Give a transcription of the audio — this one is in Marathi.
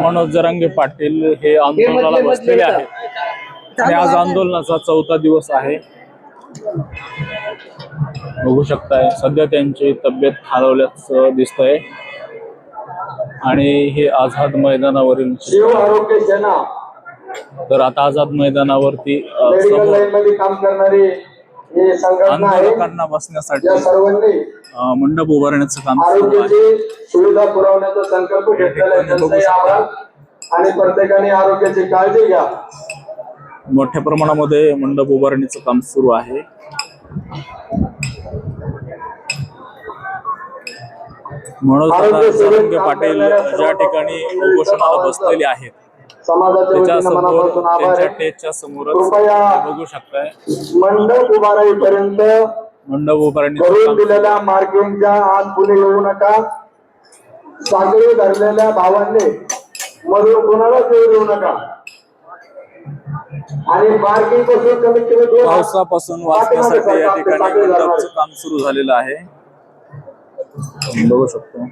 मनोज जरांगे पाटील हे आंदोलनाला बसलेले आहेत. आणि आज आंदोलनाचा चौथा दिवस आहे. बघू शकताय सध्या त्यांची तब्येत खालवल्याचं दिसतंय. आणि हे आझाद मैदानावरील शिव आरोग्य सेना. तर आता आझाद मैदानावरती काम करणारी आहे आंदोलकांना बसण्यासाठी मंडप उभारण्याचं काम सुरू आहे. सुविधा पुरवण्याचा संकल्प घेतलेला आणि प्रत्येकाने आरोग्याची काळजी घ्या. मोठ्या प्रमाणामध्ये मंडप उभारणीचं काम सुरू आहे. म्हणून पाटील ज्या ठिकाणी उपोषणाला बसलेले आहेत त्याच्यासमोर. टेजच्या समोरच बघू शकताय. मंडप उभाराईपर्यंत मंडप उभारणीचं भरून काम दिलेल्या मार्किंगच्या आत पुढे येऊ नका. साखळी धरलेल्या भावांनी मधून कोणालाच येऊ देऊ नका. आणि मार्किंगपासून कमीत कमी पावसापासून वाचण्यासाठी या ठिकाणी मंडपचं काम सुरू झालेलं आहे. बघू शकतो.